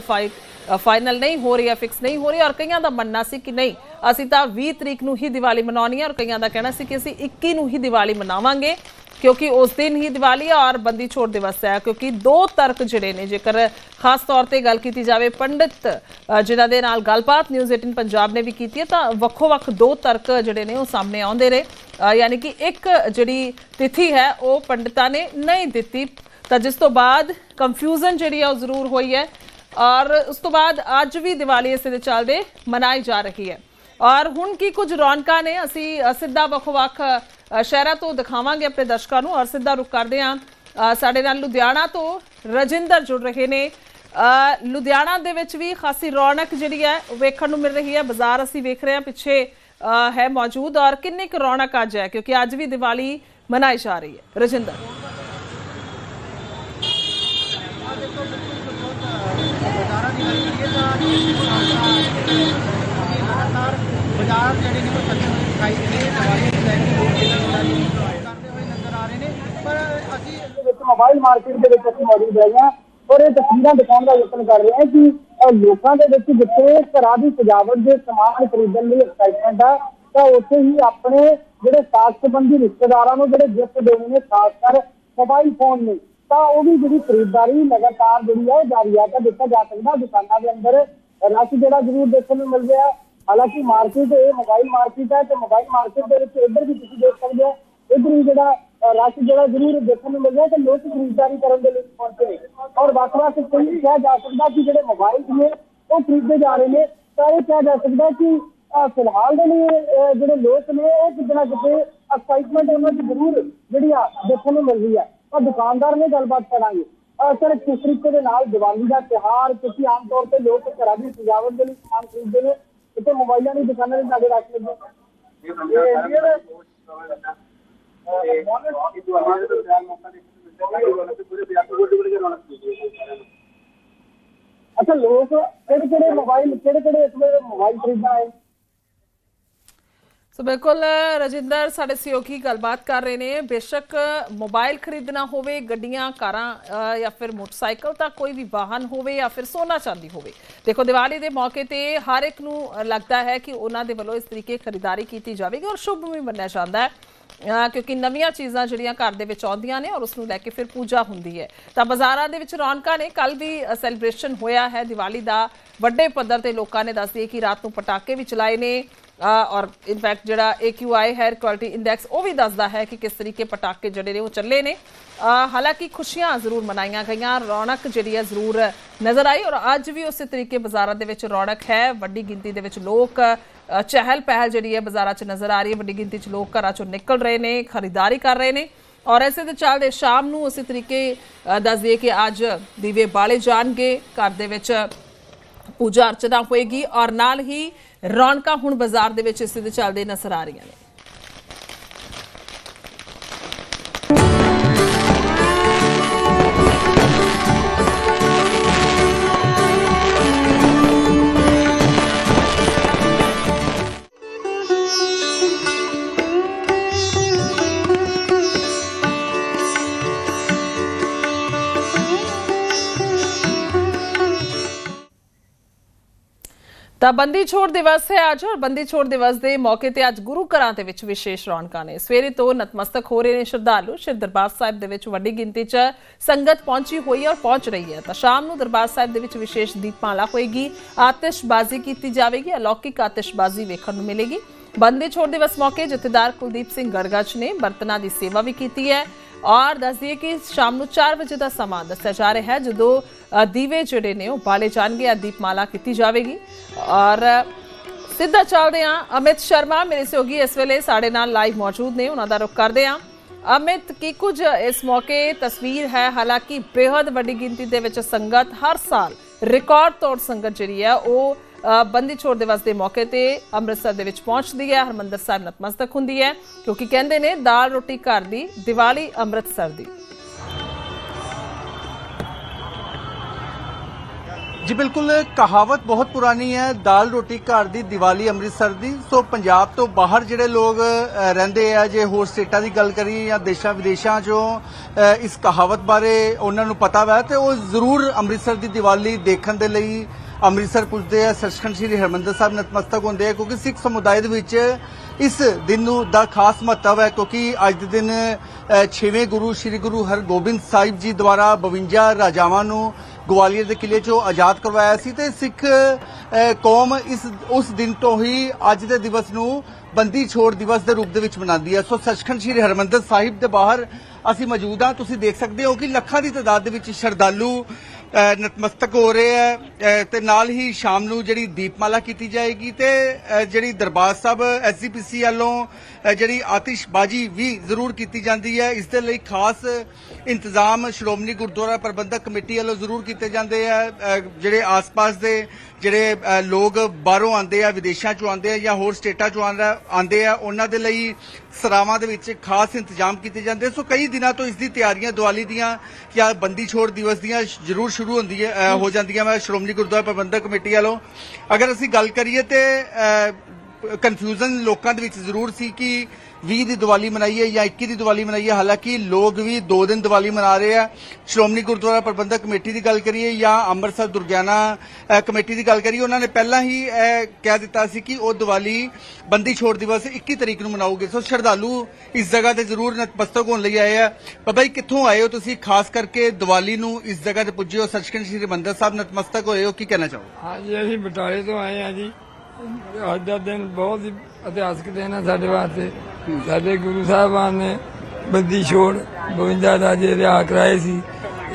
S1: ਫਾਈਨਲ ਨਹੀਂ ਹੋ ਰਹੀ ਹੈ ਫਿਕਸ ਨਹੀਂ ਹੋ ਰਹੀ ਔਰ ਕਈਆਂ ਦਾ ਮੰਨਣਾ ਸੀ ਕਿ ਨਹੀਂ, ਅਸੀਂ ਤਾਂ 20 ਤਰੀਕ ਨੂੰ ਹੀ ਦੀਵਾਲੀ ਮਨਾਉਣੀ ਹੈ ਔਰ ਕਈਆਂ ਦਾ ਕਹਿਣਾ ਸੀ ਕਿ ਅਸੀਂ 21 ਨੂੰ ਹੀ ਦੀਵਾਲੀ ਮਨਾਵਾਂਗੇ। ਕਿਉਂਕਿ ਉਸ ਦਿਨ ਹੀ ਦੀਵਾਲੀ ਔਰ ਬੰਦੀ ਛੋੜ ਦਿਵਸ ਹੈ, ਕਿਉਂਕਿ ਦੋ ਤਰਕ ਜਿਹੜੇ ਨੇ, ਜੇਕਰ ਖਾਸ ਤੌਰ ਤੇ ਗੱਲ ਕੀਤੀ ਜਾਵੇ ਪੰਡਿਤ ਜਿਨ੍ਹਾਂ ਦੇ ਨਾਲ ਗੱਲਬਾਤ ਨਿਊਜ਼ 18 ਪੰਜਾਬ ਨੇ ਵੀ ਕੀਤੀ ਹੈ, ਤਾਂ ਵੱਖੋ-ਵੱਖ ਦੋ ਤਰਕ ਜਿਹੜੇ ਨੇ ਉਹ ਸਾਹਮਣੇ ਆਉਂਦੇ ਨੇ। ਯਾਨੀ ਕਿ ਇੱਕ ਜਿਹੜੀ ਤਿਥੀ ਹੈ, ਉਹ ਪੰਡਿਤਾਂ ਨੇ ਨਹੀਂ ਦਿੱਤੀ। ਤਾਂ ਜਿਸ ਤੋਂ ਬਾਅਦ ਕੰਫਿਊਜ਼ਨ ਜਿਹੜੀ ਹੈ ਉਹ ਜ਼ਰੂਰ ਹੋਈ ਹੈ ਔਰ ਉਸ ਤੋਂ ਬਾਅਦ ਅੱਜ ਵੀ ਦੀਵਾਲੀ ਇਸੇ ਦੇ ਚੱਲਦੇ ਮਨਾਈ ਜਾ ਰਹੀ ਹੈ। ਔਰ ਹੁਣ ਕੀ ਕੁਝ ਰੌਣਕਾਂ ਨੇ, ਅਸੀਂ ਸਿੱਧਾ ਵੱਖ-ਵੱਖ ਸ਼ਹਿਰਾਂ ਤੋਂ ਦਿਖਾਵਾਂਗੇ ਆਪਣੇ ਦਰਸ਼ਕਾਂ ਨੂੰ। ਔਰ ਸਿੱਧਾ ਰੁਕ ਕਰਦੇ ਹਾਂ। ਸਾਡੇ ਨਾਲ ਲੁਧਿਆਣਾ ਤੋਂ ਰਜਿੰਦਰ ਜੁੜ ਰਹੇ ਨੇ। ਲੁਧਿਆਣਾ ਦੇ ਵਿੱਚ ਵੀ ਖਾਸੀ ਰੌਣਕ ਜਿਹੜੀ ਹੈ ਵੇਖਣ ਨੂੰ ਮਿਲ ਰਹੀ ਹੈ। ਬਾਜ਼ਾਰ ਅਸੀਂ ਵੇਖ ਰਹੇ ਹਾਂ, ਪਿੱਛੇ ਹੈ ਮੌਜੂਦ। ਔਰ ਕਿੰਨੀ ਕੁ ਰੌਣਕ ਅੱਜ ਹੈ, ਕਿਉਂਕਿ ਅੱਜ ਵੀ ਦੀਵਾਲੀ ਮਨਾਈ ਜਾ ਰਹੀ ਹੈ। ਰਜਿੰਦਰ।
S6: ਬਾਜ਼ਾਰ ਜਿਹੜੇ ਨੇ ਉਹ ਸੱਜਣ ਦਿਖਾਈ ਦੇ ਰਹੇ ਦੀਵਾਲੀ ਲੈ ਕੇ ਲੋਕ ਇਹਨਾਂ ਨੂੰ ਕਰਦੇ ਹੋਏ ਨਜ਼ਰ ਆ ਰਹੇ ਨੇ ਪਰ ਅਸੀਂ
S7: ਦੇ ਵਿੱਚ ਮੋਬਾਈਲ ਮਾਰਕੀਟ ਦੇ ਵਿੱਚ ਅਸੀਂ ਮੌਜੂਦ ਹੈਗੇ ਹਾਂ ਔਰ ਇਹ ਤਸਵੀਰਾਂ ਦਿਖਾਉਣ ਦਾ ਯਤਨ ਕਰ ਰਹੇ ਹਾਂ ਕਿ ਲੋਕਾਂ ਦੇ ਵਿੱਚ ਜਿੱਥੇ ਘਰਾਂ ਦੀ ਸਜਾਵਟ ਦੇ ਸਮਾਨ ਖਰੀਦਣ ਲਈ ਐਕਸਾਈਟਮੈਂਟ ਆ, ਤਾਂ ਉੱਥੇ ਹੀ ਆਪਣੇ ਜਿਹੜੇ ਸਾਥ ਸੰਬੰਧੀ ਰਿਸ਼ਤੇਦਾਰਾਂ ਨੂੰ ਜਿਹੜੇ ਗਿਫਟ ਦੇਣੇ ਨੇ, ਖਾਸ ਕਰ ਮੋਬਾਈਲ ਫੋਨ ਨੇ, ਤਾਂ ਉਹ ਵੀ ਜਿਹੜੀ ਖਰੀਦਦਾਰੀ ਲਗਾਤਾਰ ਜਿਹੜੀ ਹੈ ਜਾਰੀ ਆ, ਤਾਂ ਦਿੱਤਾ ਜਾ ਸਕਦਾ ਦੁਕਾਨਾਂ ਦੇ ਅੰਦਰ ਰਸ਼ ਜਿਹੜਾ ਜ਼ਰੂਰ ਦੇਖਣ ਨੂੰ ਮਿਲ ਰਿਹਾ। ਹਾਲਾਂਕਿ ਮਾਰਕੀਟ ਇਹ ਮੋਬਾਈਲ ਮਾਰਕੀਟ ਹੈ ਤੇ ਮੋਬਾਈਲ ਮਾਰਕੀਟ ਦੇ ਵਿੱਚ ਇੱਧਰ ਵੀ ਤੁਸੀਂ ਦੇਖ ਸਕਦੇ ਹੋ, ਇੱਧਰ ਵੀ ਜਿਹੜਾ ਰਸ਼ ਜਿਹੜਾ ਜ਼ਰੂਰ ਦੇਖਣ ਨੂੰ ਮਿਲ ਤੇ ਲੋਕ ਖਰੀਦਦਾਰੀ ਕਰਨ ਦੇ ਲਈ ਪਹੁੰਚੇ ਨੇ। ਔਰ ਵੱਖ-ਵੱਖ ਕੋਈ ਕਿਹਾ ਜਾ ਸਕਦਾ ਕਿ ਜਿਹੜੇ ਮੋਬਾਈਲ ਨੇ, ਉਹ ਖਰੀਦੇ ਜਾ ਰਹੇ ਨੇ। ਤਾਂ ਕਿਹਾ ਜਾ ਸਕਦਾ ਕਿ ਫਿਲਹਾਲ ਦੇ ਲਈ ਜਿਹੜੇ ਲੋਕ ਨੇ, ਉਹ ਕਿਤੇ ਨਾ ਕਿਤੇ ਐਕਸਾਈਟਮੈਂਟ ਉਹਨਾਂ ਦੀ ਜ਼ਰੂਰ ਜਿਹੜੀ ਆ ਦੇਖਣ ਨੂੰ ਮਿਲ ਰਹੀ ਹੈ। ਔਰ ਦੁਕਾਨਦਾਰ ਨੇ ਗੱਲਬਾਤ ਕਰਾਂਗੇ। ਸਰ, ਕਿਸ ਤਰੀਕੇ ਦੇ ਨਾਲ ਦੀਵਾਲੀ ਦਾ ਤਿਉਹਾਰ ਕਿਉਂਕਿ ਆਮ ਤੌਰ ਤੇ ਲੋਕ ਘਰਾਂ ਦੀ ਸਜਾਵਟ ਦੇ ਲਈ ਸਮਾਨ ਖਰੀਦਦੇ ਨੇ ਇੱਥੇ ਮੋਬਾਈਲਾਂ ਦੀ ਦੁਕਾਨਾਂ ਦੇ ਲਾਗੇ ਰੱਖ ਲੈਂਦੇ ਅੱਛਾ ਲੋਕ ਕਿਹੜੇ ਕਿਹੜੇ ਮੋਬਾਈਲ ਕਿਹੜੇ ਕਿਹੜੇ ਇਸ ਵੇਲੇ ਮੋਬਾਈਲ ਖਰੀਦਣ ਆਏ
S1: ਸੋ ਬਿਲਕੁਲ, ਰਜਿੰਦਰ, ਸਾਡੇ ਸਹਿਯੋਗੀ ਗੱਲਬਾਤ ਕਰ ਰਹੇ ਨੇ। ਬੇਸ਼ੱਕ ਮੋਬਾਈਲ ਖਰੀਦਣਾ ਹੋਵੇ, ਗੱਡੀਆਂ, ਕਾਰਾਂ ਜਾਂ ਫਿਰ ਮੋਟਰਸਾਈਕਲ ਤਾਂ ਕੋਈ ਵੀ ਵਾਹਨ ਹੋਵੇ ਜਾਂ ਫਿਰ ਸੋਨਾ ਚਾਂਦੀ ਹੋਵੇ। ਦੇਖੋ, ਦੀਵਾਲੀ ਦੇ ਮੌਕੇ ਤੇ ਹਰ ਇੱਕ ਨੂੰ ਲੱਗਦਾ ਹੈ ਕਿ ਉਹਨਾਂ ਦੇ ਵੱਲੋਂ ਇਸ ਤਰੀਕੇ ਖਰੀਦਦਾਰੀ ਕੀਤੀ ਜਾਵੇਗੀ ਔਰ ਸ਼ੁਭ ਵੀ ਮੰਨਿਆ ਜਾਂਦਾ ਹੈ। ਕਿਉਂਕਿ ਨਵੀਆਂ ਚੀਜ਼ਾਂ ਜਿਹੜੀਆਂ ਘਰ ਦੇ ਵਿੱਚ ਆਉਂਦੀਆਂ ਨੇ ਔਰ ਉਸ ਨੂੰ ਲੈ ਕੇ ਫਿਰ ਪੂਜਾ ਹੁੰਦੀ ਹੈ। ਤਾਂ ਬਾਜ਼ਾਰਾਂ ਦੇ ਵਿੱਚ ਰੌਣਕਾਂ ਨੇ ਕੱਲ ਵੀ ਸੈਲੀਬ੍ਰੇਸ਼ਨ ਹੋਇਆ ਹੈ। ਦੀਵਾਲੀ ਦਾ ਵੱਡੇ ਪੱਧਰ ਤੇ ਲੋਕਾਂ ਨੇ ਦੱਸ ਦਈਏ ਕਿ ਰਾਤ ਨੂੰ ਪਟਾਕੇ ਵੀ ਚਲਾਏ ਨੇ ਔਰ ਇਨਫੈਕਟ ਜਿਹੜਾ AQI ਹੈਅਰ ਕੁਆਲਿਟੀ ਇੰਡੈਕਸ ਉਹ ਵੀ ਦੱਸਦਾ ਹੈ ਕਿ ਕਿਸ ਤਰੀਕੇ ਪਟਾਕੇ ਜਿਹੜੇ ਨੇ ਉਹ ਚੱਲੇ ਨੇ। ਹਾਲਾਂਕਿ ਖੁਸ਼ੀਆਂ ਜ਼ਰੂਰ ਮਨਾਈਆਂ ਗਈਆਂ, ਰੌਣਕ ਜਿਹੜੀ ਹੈ ਜ਼ਰੂਰ ਨਜ਼ਰ ਆਈ ਔਰ ਅੱਜ ਵੀ ਉਸੇ ਤਰੀਕੇ ਬਾਜ਼ਾਰਾਂ ਦੇ ਵਿੱਚ ਰੌਣਕ ਹੈ। ਵੱਡੀ ਗਿਣਤੀ ਦੇ ਵਿੱਚ ਲੋਕ ਚਹਿਲ ਪਹਿਲ ਜਿਹੜੀ ਹੈ ਬਾਜ਼ਾਰਾਂ 'ਚ ਨਜ਼ਰ ਆ ਰਹੀ ਹੈ। ਵੱਡੀ ਗਿਣਤੀ 'ਚ ਲੋਕ ਘਰਾਂ 'ਚੋਂ ਨਿਕਲ ਰਹੇ ਨੇ ਖਰੀਦਦਾਰੀ ਕਰ ਰਹੇ ਨੇ। ਔਰ ਐਸੇ ਦੇ ਚੱਲਦੇ ਸ਼ਾਮ ਨੂੰ ਉਸੇ ਤਰੀਕੇ ਅ, ਦੱਸ ਦਈਏ ਕਿ ਅੱਜ ਦੀਵੇ ਬਾਲੇ ਜਾਣਗੇ। ਘਰ ਦੇ ਵਿੱਚ ਪੂਜਾ ਅਰਚਨਾ ਹੋਏਗੀ ਔਰ ਨਾਲ ਹੀ ਰੌਣਕਾਂ ਹੁਣ ਬਾਜ਼ਾਰ ਦੇ ਵਿੱਚ ਇਸੇ ਦੇ ਚੱਲਦੇ ਨਜ਼ਰ ਆ ਰਹੀਆਂ ਨੇ। ਤਾਂ ਬੰਦੀ ਛੋੜ ਦਿਵਸ ਹੈ ਅੱਜ ਔਰ ਬੰਦੀ ਛੋੜ ਦਿਵਸ ਦੇ ਮੌਕੇ ਤੇ ਅੱਜ ਗੁਰੂ ਘਰਾਂ ਦੇ ਵਿੱਚ ਵਿਸ਼ੇਸ਼ ਰੌਣਕਾਂ ਨੇ। ਸਵੇਰੇ ਤੋਂ ਨਤਮਸਤਕ ਹੋ ਰਹੇ ਨੇ ਸ਼ਰਧਾਲੂ। ਸ਼੍ਰੀ ਦਰਬਾਰ ਸਾਹਿਬ ਦੇ ਵਿੱਚ ਵੱਡੀ ਗਿਣਤੀ 'ਚ ਸੰਗਤ ਪਹੁੰਚੀ ਹੋਈ ਹੈ ਔਰ ਪਹੁੰਚ ਰਹੀ ਹੈ। ਤਾਂ ਸ਼ਾਮ ਨੂੰ ਦਰਬਾਰ ਸਾਹਿਬ ਦੇ ਵਿੱਚ ਵਿਸ਼ੇਸ਼ ਦੀਪਮਾਲਾ ਹੋਏਗੀ। ਆਤਿਸ਼ਬਾਜ਼ੀ ਕੀਤੀ ਜਾਵੇਗੀ। ਅਲੌਕਿਕ ਆਤਿਸ਼ਬਾਜ਼ੀ ਵੇਖਣ ਨੂੰ ਮਿਲੇਗੀ। ਬੰਦੀ ਛੋੜ ਦਿਵਸ ਮੌਕੇ ਜਥੇਦਾਰ ਕੁਲਦੀਪ ਸਿੰਘ ਗੜਗੜ ਨੇ ਬਰਤਨਾਂ ਦੀ ਸੇਵਾ ਵੀ ਕੀਤੀ ਹੈ। ਔਰ ਦੱਸ ਦਈਏ ਕਿ ਸ਼ਾਮ ਨੂੰ 4 ਵਜੇ ਦਾ ਸਮਾਂ ਦੱਸਿਆ ਜਾ ਰਿਹਾ ਹੈ, ਜਦੋਂ ਦੀਵੇ ਜਿਹੜੇ ਨੇ ਉਹ ਬਾਲੇ ਜਾਣਗੇ ਆ ਦੀਪਮਾਲਾ ਕੀਤੀ ਜਾਵੇਗੀ। ਔਰ, ਸਿੱਧਾ ਚੱਲਦੇ ਹਾਂ, ਅਮਿਤ ਸ਼ਰਮਾ ਮੇਰੇ ਸਹਿਯੋਗੀ ਇਸ ਵੇਲੇ ਸਾਡੇ ਨਾਲ ਲਾਈਵ ਮੌਜੂਦ ਨੇ, ਉਹਨਾਂ ਦਾ ਰੁਖ ਕਰਦੇ ਹਾਂ। ਅਮਿਤ, ਕੀ ਕੁਝ ਇਸ ਮੌਕੇ ਤਸਵੀਰ ਹੈ? ਹਾਲਾਂਕਿ ਬੇहद ਵੱਡੀ ਗਿਣਤੀ ਦੇ ਵਿੱਚ ਸੰਗਤ ਹਰ ਸਾਲ ਰਿਕਾਰਡ ਤੋੜ ਸੰਗਤ ਜਿਹੜੀ ਹੈ, ਉਹ ਬੰਦੀ ਛੋੜ ਦਿਵਸ ਦੇ ਮੌਕੇ ਤੇ ਅੰਮ੍ਰਿਤਸਰ ਦੇ ਵਿੱਚ ਪਹੁੰਚਦੀ ਹੈ। ਹਰਮੰਦਰ ਸਾਹਿਬ ਨਤਮਸਤਕ ਹੁੰਦੀ ਹੈ, ਕਿਉਂਕਿ ਕਹਿੰਦੇ ਨੇ ਦਾਲ ਰੋਟੀ ਘਰ ਦੀ, ਦੀਵਾਲੀ ਅੰਮ੍ਰਿਤਸਰ ਦੀ।
S6: ਜੀ ਬਿਲਕੁਲ, ਕਹਾਵਤ ਬਹੁਤ ਪੁਰਾਣੀ ਹੈ, ਦਾਲ ਰੋਟੀ ਘਰ ਦੀ ਦੀਵਾਲੀ ਅੰਮ੍ਰਿਤਸਰ ਦੀ। ਸੋ ਪੰਜਾਬ ਤੋਂ ਬਾਹਰ ਜਿਹੜੇ ਲੋਕ ਰਹਿੰਦੇ ਆ, ਜੇ ਹੋਰ ਸਟੇਟਾਂ ਦੀ ਗੱਲ ਕਰੀਏ ਜਾਂ ਦੇਸ਼ਾਂ ਵਿਦੇਸ਼ਾਂ 'ਚੋਂ ਇਸ ਕਹਾਵਤ ਬਾਰੇ ਉਹਨਾਂ ਨੂੰ ਪਤਾ ਵਾ, ਤੇ ਉਹ ਜ਼ਰੂਰ ਅੰਮ੍ਰਿਤਸਰ ਦੀ ਦੀਵਾਲੀ ਦੇਖਣ ਦੇ ਲਈ ਅੰਮ੍ਰਿਤਸਰ ਪੁੱਜਦੇ ਆ। ਸੱਚਖੰਡ ਸ੍ਰੀ ਹਰਿਮੰਦਰ ਸਾਹਿਬ ਨਤਮਸਤਕ ਹੁੰਦੇ ਆ, ਕਿਉਂਕਿ ਸਿੱਖ ਸਮੁਦਾਇ ਦੇ ਵਿੱਚ ਇਸ ਦਿਨ ਨੂੰ ਦਾ ਖਾਸ ਮਹੱਤਵ ਹੈ, ਕਿਉਂਕਿ ਅੱਜ ਦੇ ਦਿਨ 6ਵੇਂ ਗੁਰੂ ਸ੍ਰੀ ਗੁਰੂ ਹਰਗੋਬਿੰਦ ਸਾਹਿਬ ਜੀ ਦੁਆਰਾ 52 ਰਾਜਾਵਾਂ ਨੂੰ ਗਵਾਲੀਅਰ ਦੇ ਕਿਲੇ ਚੋਂ ਆਜ਼ਾਦ ਕਰਵਾਇਆ ਸੀ ਤੇ ਸਿੱਖ ਕੌਮ ਇਸ ਉਸ ਦਿਨ ਤੋਂ ਹੀ ਅੱਜ ਦੇ ਦਿਵਸ ਨੂੰ ਬੰਦੀ ਛੋੜ ਦਿਵਸ ਦੇ ਰੂਪ ਦੇ ਵਿੱਚ ਮਨਾਉਂਦੀ ਹੈ। ਸੋ ਸੱਚਖੰਡ ਸ੍ਰੀ ਹਰਿਮੰਦਰ ਸਾਹਿਬ ਦੇ ਬਾਹਰ ਅਸੀਂ ਮੌਜੂਦ ਹਾਂ। ਤੁਸੀਂ ਦੇਖ ਸਕਦੇ ਹੋ ਕਿ ਲੱਖਾਂ ਦੀ ਤਾਦਾਦ ਦੇ ਵਿੱਚ ਸ਼ਰਧਾਲੂ ਨਤਮਸਤਕ ਹੋ ਰਹੇ ਹੈ। ਅ, ਤੇ ਨਾਲ ਹੀ ਸ਼ਾਮ ਨੂੰ ਜਿਹੜੀ ਦੀਪਮਾਲਾ ਕੀਤੀ ਜਾਏਗੀ ਤੇ ਜਿਹੜੀ ਦਰਬਾਰ ਸਾਹਿਬ ਐਸਜੀਪੀਸੀ ਵੱਲੋਂ ਜਿਹੜੀ ਆਤਿਸ਼ਬਾਜ਼ੀ ਵੀ ਜ਼ਰੂਰ ਕੀਤੀ ਜਾਂਦੀ ਹੈ। ਇਸ ਦੇ ਲਈ ਖਾਸ ਇੰਤਜ਼ਾਮ ਸ਼੍ਰੋਮਣੀ ਗੁਰਦੁਆਰਾ ਪ੍ਰਬੰਧਕ ਕਮੇਟੀ ਵੱਲੋਂ ਜ਼ਰੂਰ ਕੀਤੇ ਜਾਂਦੇ ਆ ਜਿਹੜੇ ਆਸ-ਪਾਸ ਦੇ ਜਿਹੜੇ ਲੋਕ ਬਾਹਰੋਂ ਆਉਂਦੇ ਆ, ਵਿਦੇਸ਼ਾਂ ਚੋਂ ਆਉਂਦੇ ਆ ਜਾਂ ਹੋਰ ਸਟੇਟਾਂ ਚੋਂ ਆਉਂਦੇ ਆ, ਉਹਨਾਂ ਦੇ ਲਈ ਸਰਾਵਾਂ ਦੇ ਵਿੱਚ ਖਾਸ ਇੰਤਜ਼ਾਮ ਕੀਤੇ ਜਾਂਦੇ ਸੋ ਕਈ ਦਿਨਾਂ ਤੋਂ ਇਸ ਦੀ ਤਿਆਰੀਆਂ ਦੀਵਾਲੀ ਦੀਆਂ ਜਾਂ ਬੰਦੀ ਛੋੜ ਦਿਵਸ ਦੀਆਂ ਜ਼ਰੂਰ ਸ਼ੁਰੂ ਹੁੰਦੀ ਹੈ ਹੋ ਜਾਂਦੀਆਂ ਵਾ ਸ਼੍ਰੋਮਣੀ ਗੁਰਦੁਆਰਾ ਪ੍ਰਬੰਧਕ ਕਮੇਟੀ ਵੱਲੋਂ। ਅਗਰ ਅਸੀਂ ਗੱਲ ਕਰੀਏ ਤੇ ਕਨਫਿਊਜ਼ਨ ਲੋਕਾਂ ਦੇ ਵਿੱਚ ਜ਼ਰੂਰ ਸੀ ਕਿ 20 ਦੀ ਦੀਵਾਲੀ ਮਨਾਈਏ ਜਾਂ 21 ਦੀ ਦੀਵਾਲੀ ਮਨਾਈਏ ਹਾਲਾਂਕਿ ਲੋਕ ਵੀ ਦੋ ਦਿਨ ਦੀਵਾਲੀ ਮਨਾ ਰਹੇ ਆ। ਸ਼੍ਰੋਮਣੀ ਗੁਰਦੁਆਰਾ ਪ੍ਰਬੰਧਕ ਕਮੇਟੀ ਦੀ ਗੱਲ ਕਰੀਏ ਜਾਂ ਅੰਮ੍ਰਿਤਸਰ ਦੁਰਗਿਆਨਾ ਕਮੇਟੀ ਦੀ ਗੱਲ ਕਰੀਏ, ਉਹਨਾਂ ਨੇ ਪਹਿਲਾਂ ਹੀ ਇਹ ਕਹਿ ਦਿੱਤਾ ਸੀ ਕਿ ਉਹ ਦੀਵਾਲੀ ਬੰਦੀ ਛੋੜ ਦਿਵਸ 21 ਤਰੀਕ ਨੂੰ ਮਨਾਓਗੇ। ਸੋ ਸ਼ਰਧਾਲੂ ਇਸ ਜਗ੍ਹਾ ਤੇ ਜ਼ਰੂਰ ਨਤਮਸਤਕ ਹੋਣ ਲਈ ਆਏ ਆ। ਬਾਬਾ ਜੀ, ਕਿੱਥੋਂ ਆਏ ਹੋ ਤੁਸੀਂ? ਖਾਸ ਕਰਕੇ ਦੀਵਾਲੀ ਨੂੰ ਇਸ ਜਗ੍ਹਾ ਤੇ ਪੁੱਜੇ ਹੋ। ਸੱਚਖੰਡ ਸ੍ਰੀ ਹਰਿਮੰਦਰ ਸਾਹਿਬ ਨਤਮਸਤਕ ਹੋਏ ਹੋ। ਕੀ ਕਹਿਣਾ ਚਾਹੋ
S8: ਹਾਂਜੀ, ਅਸੀਂ ਬਟਾਲੇ ਤੋਂ ਆਏ ਹਾਂ ਜੀ। ਅੱਜ ਦਾ ਦਿਨ ਬਹੁਤ ਹੀ ਇਤਿਹਾਸਕ ਦਿਨ ਹੈ ਸਾਡੇ ਵਾਸਤੇ। ਸਾਡੇ ਗੁਰੂ ਸਾਹਿਬਾਨ ਨੇ ਬੰਦੀ ਛੋੜ 52 ਰਾਜੇ ਰਿਹਾ ਕਰਾਏ ਸੀ।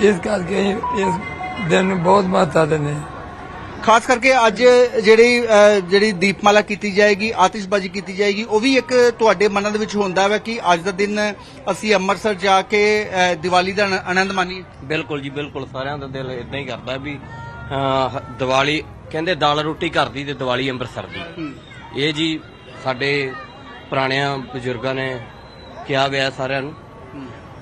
S8: ਇਸ ਕਰਕੇ ਇਸ ਦਿਨ ਨੂੰ ਬਹੁਤ ਮਹੱਤਤਾ ਦਿੰਦੇ ਹਾਂ।
S6: ਖਾਸ ਕਰਕੇ ਅੱਜ ਜਿਹੜੀ ਜਿਹੜੀ ਦੀਪਮਾਲਾ ਕੀਤੀ ਜਾਏਗੀ ਆਤਿਸ਼ਬਾਜ਼ੀ ਕੀਤੀ ਜਾਏਗੀ ਉਹ ਵੀ ਇੱਕ ਤੁਹਾਡੇ ਮਨਾਂ ਦੇ ਵਿੱਚ ਹੁੰਦਾ ਹੈ ਕਿ ਅੱਜ ਦਾ ਦਿਨ ਅਸੀਂ ਅੰਮ੍ਰਿਤਸਰ ਜਾ ਕੇ ਦੀਵਾਲੀ ਦਾ ਆਨ- ਆਨੰਦ ਮਾਣੀਏ
S9: ਬਿਲਕੁਲ ਜੀ ਬਿਲਕੁਲ। ਸਾਰਿਆਂ ਦਾ ਦਿਲ ਇਦਾਂ ਹੀ ਕਰਦਾ ਵੀ ਦੀਵਾਲੀ ਕਹਿੰਦੇ ਦਾਲ ਰੋਟੀ ਘਰ ਦੀ ਤੇ ਦੀਵਾਲੀ ਅੰਮ੍ਰਿਤਸਰ ਦੀ। ਇਹ ਜੀ ਸਾਡੇ ਪੁਰਾਣਿਆਂ ਬਜ਼ੁਰਗਾਂ ਨੇ ਕਿਹਾ ਹੋਇਆ ਸਾਰਿਆਂ ਨੂੰ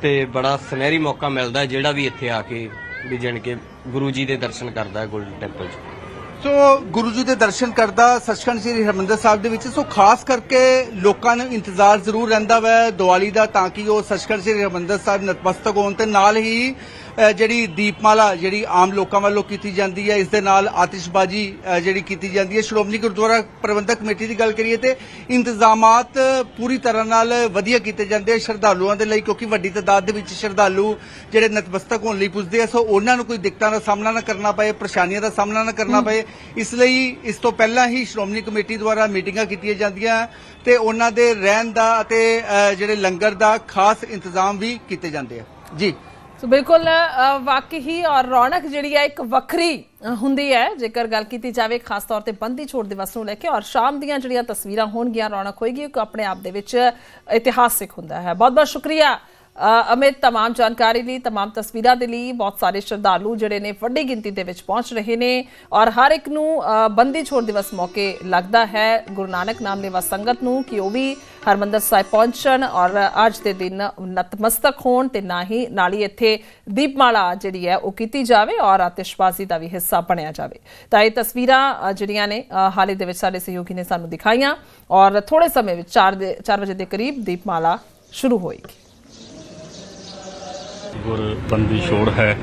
S9: ਤੇ ਬੜਾ ਸੁਨਹਿਰੀ ਮੌਕਾ ਮਿਲਦਾ ਹੈ ਜਿਹੜਾ ਵੀ ਇੱਥੇ ਆ ਕੇ ਵੀ ਜਾਣੀ ਕਿ ਗੁਰੂ ਜੀ ਦੇ ਦਰਸ਼ਨ ਕਰਦਾ ਹੈ ਗੋਲਡਨ ਟੈਂਪਲ 'ਚ।
S6: ਸੋ ਗੁਰੂ ਜੀ ਦੇ ਦਰਸ਼ਨ ਕਰਦਾ ਸੱਚਖੰਡ ਸ੍ਰੀ ਹਰਿਮੰਦਰ ਸਾਹਿਬ ਦੇ ਵਿੱਚ। ਸੋ ਖਾਸ ਕਰਕੇ ਲੋਕਾਂ ਨੂੰ ਇੰਤਜ਼ਾਰ ਜ਼ਰੂਰ ਰਹਿੰਦਾ ਵੈ ਦੀਵਾਲੀ ਦਾ ਤਾਂ ਕਿ ਉਹ ਸੱਚਖੰਡ ਸ੍ਰੀ ਹਰਿਮੰਦਰ ਸਾਹਿਬ ਨਤਮਸਤਕ ਹੋਣ ਤੇ ਨਾਲ ਹੀ ਜਿਹੜੀ ਦੀਪਮਾਲਾ ਜਿਹੜੀ ਆਮ ਲੋਕਾਂ ਵੱਲੋਂ ਕੀਤੀ ਜਾਂਦੀ ਹੈ, ਇਸ ਦੇ ਨਾਲ ਆਤਿਸ਼ਬਾਜ਼ੀ ਜਿਹੜੀ ਕੀਤੀ ਜਾਂਦੀ ਹੈ। ਸ਼੍ਰੋਮਣੀ ਗੁਰਦੁਆਰਾ ਪ੍ਰਬੰਧਕ ਕਮੇਟੀ ਦੀ ਗੱਲ ਕਰੀਏ ਤੇ ਇੰਤਜ਼ਾਮਾਤ ਪੂਰੀ ਤਰ੍ਹਾਂ ਨਾਲ ਵਧੀਆ ਕੀਤੇ ਜਾਂਦੇ ਆ ਸ਼ਰਧਾਲੂਆਂ ਦੇ ਲਈ, ਕਿਉਂਕਿ ਵੱਡੀ ਤਾਦਾਦ ਦੇ ਵਿੱਚ ਸ਼ਰਧਾਲੂ ਜਿਹੜੇ ਨਤਮਸਤਕ ਹੋਣ ਲਈ ਪੁੱਜਦੇ ਆ, ਸੋ ਉਹਨਾਂ ਨੂੰ ਕੋਈ ਦਿੱਕਤਾਂ ਦਾ ਸਾਹਮਣਾ ਨਾ ਕਰਨਾ ਪਏ, ਪਰੇਸ਼ਾਨੀਆਂ ਦਾ ਸਾਹਮਣਾ ਨਾ ਕਰਨਾ ਪਏ। ਇਸ ਲਈ ਇਸ ਤੋਂ ਪਹਿਲਾਂ ਹੀ ਸ਼੍ਰੋਮਣੀ ਕਮੇਟੀ ਦੁਆਰਾ ਮੀਟਿੰਗਾਂ ਕੀਤੀਆਂ ਜਾਂਦੀਆਂ ਤੇ ਉਹਨਾਂ ਦੇ ਰਹਿਣ ਦਾ ਅਤੇ ਜਿਹੜੇ ਲੰਗਰ ਦਾ ਖਾਸ ਇੰਤਜ਼ਾਮ ਵੀ ਕੀਤੇ ਜਾਂਦੇ ਆ। ਜੀ।
S1: ਸੋ ਬਿਲਕੁਲ ਅ, ਵਾਕਈ ਹੀ ਔਰ ਰੌਣਕ ਜਿਹੜੀ ਹੈ ਇੱਕ ਵੱਖਰੀ ਅ, ਹੁੰਦੀ ਹੈ ਜੇਕਰ ਗੱਲ ਕੀਤੀ ਜਾਵੇ ਖਾਸ ਤੌਰ ਤੇ ਬੰਦੀ ਛੋੜ ਦਿਵਸ ਨੂੰ ਲੈ ਕੇ ਔਰ ਸ਼ਾਮ ਦੀਆਂ ਜਿਹੜੀਆਂ ਤਸਵੀਰਾਂ ਹੋਣਗੀਆਂ ਰੌਣਕ ਹੋਏਗੀ ਉਹ ਆਪਣੇ ਆਪ ਦੇ ਵਿੱਚ ਇਤਿਹਾਸਿਕ ਹੁੰਦਾ ਹੈ ਬਹੁਤ ਬਹੁਤ ਸ਼ੁਕਰੀਆ ਅ, ਅਮਿਤ तमाम ਜਾਣਕਾਰੀ ਲਈ तमाम ਤਸਵੀਰਾਂ ਦੇ ਲਈ ਬਹੁਤ ਸਾਰੇ ਸ਼ਰਧਾਲੂ ਜਿਹੜੇ ਨੇ ਵੱਡੀ ਗਿਣਤੀ ਦੇ ਵਿੱਚ ਪਹੁੰਚ ਰਹੇ ਨੇ ਔਰ ਹਰ ਇੱਕ ਨੂੰ ਅ, ਬੰਦੀ ਛੋੜ ਦਿਵਸ ਮੌਕੇ ਲੱਗਦਾ ਹੈ ਗੁਰੂ ਨਾਨਕ ਨਾਮ ਲੈਵਾ ਸੰਗਤ ਨੂੰ ਕਿ ਉਹ ਵੀ ਹਰਮੰਦਰ ਸਾਹਿਬ ਪਹੁੰਚਣ ਔਰ ਅੱਜ ਦੇ ਦਿਨ ਨਤਮਸਤਕ ਹੋਣ ਤੇ ਨਾ ਹੀ ਨਾਲ ਹੀ ਇੱਥੇ ਦੀਪਮਾਲਾ ਜਿਹੜੀ ਹੈ ਉਹ ਕੀਤੀ ਜਾਵੇ ਔਰ ਆਤਿਸ਼ਬਾਜ਼ੀ ਦਾ ਵੀ ਹਿੱਸਾ ਬਣਿਆ ਜਾਵੇ। ਤਾਂ ਇਹ ਤਸਵੀਰਾਂ ਜਿਹੜੀਆਂ ਨੇ ਅ, ਹਾਲੇ ਦੇ ਵਿੱਚ ਸਾਡੇ ਸਹਿਯੋਗੀ ਨੇ ਸਾਨੂੰ ਦਿਖਾਈਆਂ ਔਰ ਥੋੜੇ ਸਮੇਂ ਵਿੱਚ 4 ਦੇ 4 ਵਜੇ ਦੇ ਕਰੀਬ ਦੀਪਮਾਲਾ ਸ਼ੁਰੂ ਹੋਏਗੀ।
S10: ਗੁਰ ਛੋੜ ਹੈ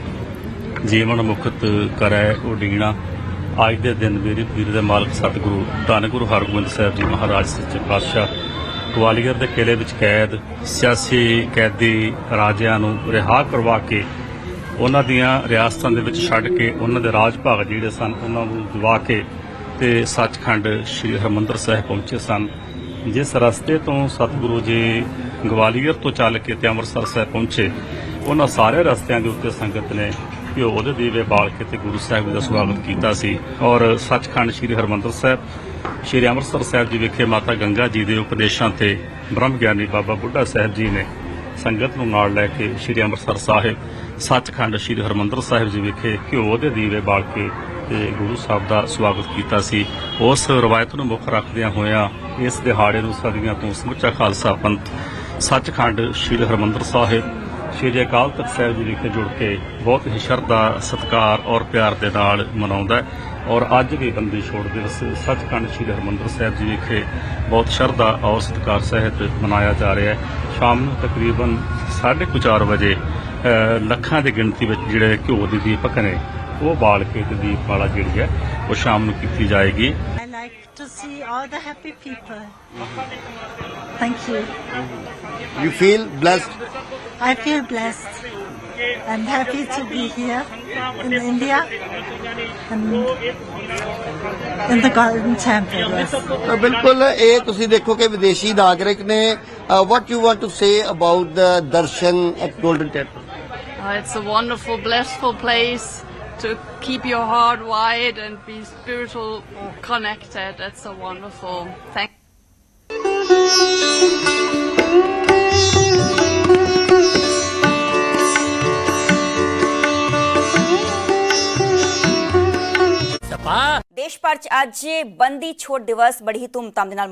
S10: ਜੀਵਨ ਮੁਕਤ ਕਰੈ ਉਡੀਣਾ ਅੱਜ ਦੇ ਦਿਨ ਮੇਰੇ ਪੀਰ ਦੇ ਮਾਲਕ ਸਤਿਗੁਰੂ ਧੰਨ ਗੁਰੂ ਹਰਗੋਬਿੰਦ ਸਾਹਿਬ ਜੀ ਮਹਾਰਾਜ ਸੱਚੇ ਪਾਤਸ਼ਾਹ। ਗਵਾਲੀਅਰ ਦੇ ਕਿਲੇ ਵਿੱਚ ਕੈਦ, ਸਿਆਸੀ ਕੈਦੀ ਰਾਜਿਆਂ ਨੂੰ ਰਿਹਾ ਕਰਵਾ ਕੇ ਉਹਨਾਂ ਦੀਆਂ ਰਿਆਸਤਾਂ ਦੇ ਵਿੱਚ ਛੱਡ ਕੇ ਉਹਨਾਂ ਦੇ ਰਾਜ ਭਾਗ ਜਿਹੜੇ ਸਨ, ਉਹਨਾਂ ਨੂੰ ਦਿਵਾ ਕੇ ਤੇ ਸੱਚਖੰਡ ਸ੍ਰੀ ਹਰਿਮੰਦਰ ਸਾਹਿਬ ਪਹੁੰਚੇ ਸਨ। ਜਿਸ ਰਸਤੇ ਤੋਂ ਸਤਿਗੁਰੂ ਜੀ ਗਵਾਲੀਅਰ ਤੋਂ ਚੱਲ ਕੇ ਤੇ ਅੰਮ੍ਰਿਤਸਰ ਸਾਹਿਬ ਪਹੁੰਚੇ, ਉਹਨਾਂ ਸਾਰੇ ਰਸਤਿਆਂ ਦੇ ਉੱਤੇ ਸੰਗਤ ਨੇ ਘਿਓ ਦੇ ਦੀਵੇ ਬਾਲ ਕੇ ਤੇ ਗੁਰੂ ਸਾਹਿਬ ਦਾ ਸਵਾਗਤ ਕੀਤਾ ਸੀ ਔਰ ਸੱਚਖੰਡ ਸ੍ਰੀ ਹਰਿਮੰਦਰ ਸਾਹਿਬ ਸ੍ਰੀ ਅੰਮ੍ਰਿਤਸਰ ਸਾਹਿਬ ਜੀ ਵਿਖੇ ਮਾਤਾ ਗੰਗਾ ਜੀ ਦੇ ਉਪਦੇਸ਼ਾਂ ਤੇ ਬ੍ਰਹਮ ਗਿਆਨੀ ਬਾਬਾ ਬੁੱਢਾ ਸਾਹਿਬ ਜੀ ਨੇ ਸੰਗਤ ਨੂੰ ਨਾਲ ਲੈ ਕੇ ਸ੍ਰੀ ਅੰਮ੍ਰਿਤਸਰ ਸਾਹਿਬ, ਸੱਚਖੰਡ ਸ੍ਰੀ ਹਰਿਮੰਦਰ ਸਾਹਿਬ ਜੀ ਵਿਖੇ ਘਿਓ ਦੇ ਦੀਵੇ ਬਾਲ ਕੇ ਤੇ ਗੁਰੂ ਸਾਹਿਬ ਦਾ ਸਵਾਗਤ ਕੀਤਾ ਸੀ। ਉਸ ਰਵਾਇਤ ਨੂੰ ਮੁੱਖ ਰੱਖਦਿਆਂ ਹੋਇਆਂ ਇਸ ਦਿਹਾੜੇ ਨੂੰ ਸਦੀਆਂ ਤੋਂ ਸਮੁੱਚਾ ਖਾਲਸਾ ਪੰਥ, ਸੱਚਖੰਡ ਸ੍ਰੀ ਹਰਿਮੰਦਰ ਸਾਹਿਬ ਸ੍ਰੀ ਅਕਾਲ ਤਖਤ ਸਾਹਿਬ ਜੀ ਵਿਖੇ ਜੁੜ ਕੇ ਬਹੁਤ ਹੀ ਸ਼ਰਧਾ, ਸਤਿਕਾਰ ਔਰ ਪਿਆਰ ਦੇ ਨਾਲ ਮਨਾਉਂਦਾ ਹੈ। ਔਰ ਅੱਜ ਵੀ ਬੰਦੀ ਛੋੜ ਦਿਵਸ ਸੱਚਖੰਡ ਸ੍ਰੀ ਹਰਿਮੰਦਰ ਸਾਹਿਬ ਜੀ ਵਿਖੇ ਬਹੁਤ ਸ਼ਰਧਾ ਔਰ ਸਤਿਕਾਰ ਸਹਿਤ ਮਨਾਇਆ ਜਾ ਰਿਹਾ ਹੈ। ਸ਼ਾਮ ਨੂੰ ਤਕਰੀਬਨ 4:30 ਵਜੇ ਲੱਖਾਂ ਦੀ ਗਿਣਤੀ ਵਿੱਚ ਜਿਹੜੇ ਘਿਓ ਦੇ ਦੀਪਕ ਨੇ, ਉਹ ਬਾਲ ਕੇ ਤੇ ਦੀਪਮਾਲਾ ਜਿਹੜੀ ਹੈ, ਉਹ ਸ਼ਾਮ ਨੂੰ ਕੀਤੀ ਜਾਏਗੀ।
S11: like to see all the happy people. Thank you.
S12: You feel blessed?
S11: I feel blessed and happy to be here in India and in the Golden Temple. Yes.
S12: ਤਾਂ ਬਿਲਕੁਲ ਇਹ ਤੁਸੀਂ ਦੇਖੋ ਕਿ ਵਿਦੇਸ਼ੀ ਨਾਗਰਿਕ ਨੇ what you want to say about the darshan at Golden Temple
S13: Uh, it's a wonderful, blissful place To keep your heart wide and be spiritual connected. It's a wonderful. Thank.
S14: ਦੇਸ਼ ਭਰ ਚ ਅੱਜ ਬੰਦੀ ਛੋੜ ਦਿਵਸ ਬੜੀ ਹੀ ਧੂਮਧਾਮ ਦੇ ਨਾਲ